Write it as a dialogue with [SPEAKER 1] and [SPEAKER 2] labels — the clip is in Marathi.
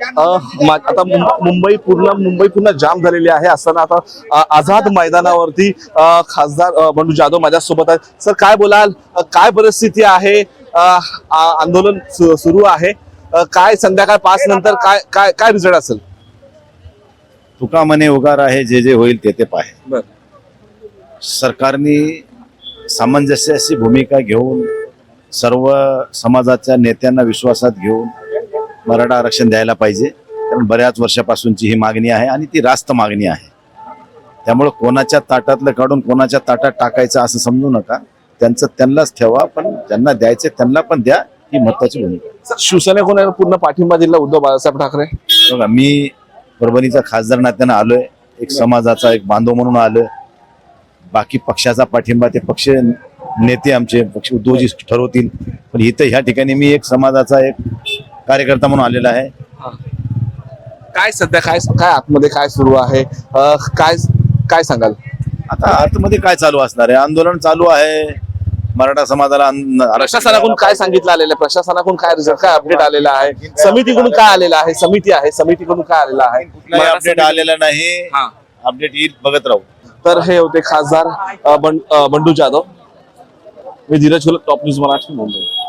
[SPEAKER 1] आता मुंबई पूर्ण मुंबई पूर्ण जाम झालेली आहे. असताना आता आझाद मैदानावरती खासदार बंडू जाधव माझ्यासोबत आहेत. सर काय बोलाल? काय परिस्थिती आहे? आंदोलन सुरू आहे. काय संध्याकाळ पाच नंतर काय काय काय रिझल्ट असेल?
[SPEAKER 2] तुका म्हणे उगार आहे जे जे होईल ते ते पाहे. सरकारने सामंजस्याची भूमिका घेऊन सर्व समाजाच्या नेत्यांना विश्वासात घेऊन मराठा आरक्षण द्यायला पाहिजे. कारण बऱ्याच वर्षापासूनची ही मागणी आहे आणि ती रास्त मागणी आहे. त्यामुळे कोणाच्या ताटातलं काढून कोणाच्या ताटात टाकायचं असं समजू नका. त्यांचं त्यांनाच ठेवा पण ज्यांना द्यायचे त्यांना पण द्या ही महत्वाची भूमिका.
[SPEAKER 1] सर, शिवसेनेकडून पूर्ण पाठिंबा दिला उद्धव बाळासाहेब ठाकरे?
[SPEAKER 2] बघा मी परभणीचा खासदार नात्यानं आलोय. एक समाजाचा एक बांधव म्हणून आलोय. बाकी पक्षाचा पाठिंबा ते पक्ष नेते आमचे पक्ष उद्धवजी ठरवतील. पण इथं ह्या ठिकाणी मी एक समाजाचा एक कार्यकर्ता म्हणून आलेला आहे.
[SPEAKER 1] काय सध्या काय काय आतमध्ये काय सुरू आहे? अ, काय काय सांगाल?
[SPEAKER 2] आता आतमध्ये काय चालू असणार आहे? आंदोलन चालू आहे. मराठा समाजाला आन- आरक्षण
[SPEAKER 1] प्रशासनाकडून काय सांगितलं आलेलं आहे? प्रशासनाकडून काय रिझल्ट काय अपडेट आलेला आहे? समितीकडून काय आलेलं आहे? समिती आहे. समितीकडून काय आलेलं आहे?
[SPEAKER 2] कुठलाही
[SPEAKER 1] मराठा
[SPEAKER 2] अपडेट
[SPEAKER 1] समिती-
[SPEAKER 2] आलेला नाही.
[SPEAKER 1] हा.
[SPEAKER 2] अपडेट येईल बघत राहू.
[SPEAKER 1] तर हे होते खासदार अ, बं- अ, बंडू जाधव. मी धीरज घोलप टॉप न्यूज मराठी मुंबई.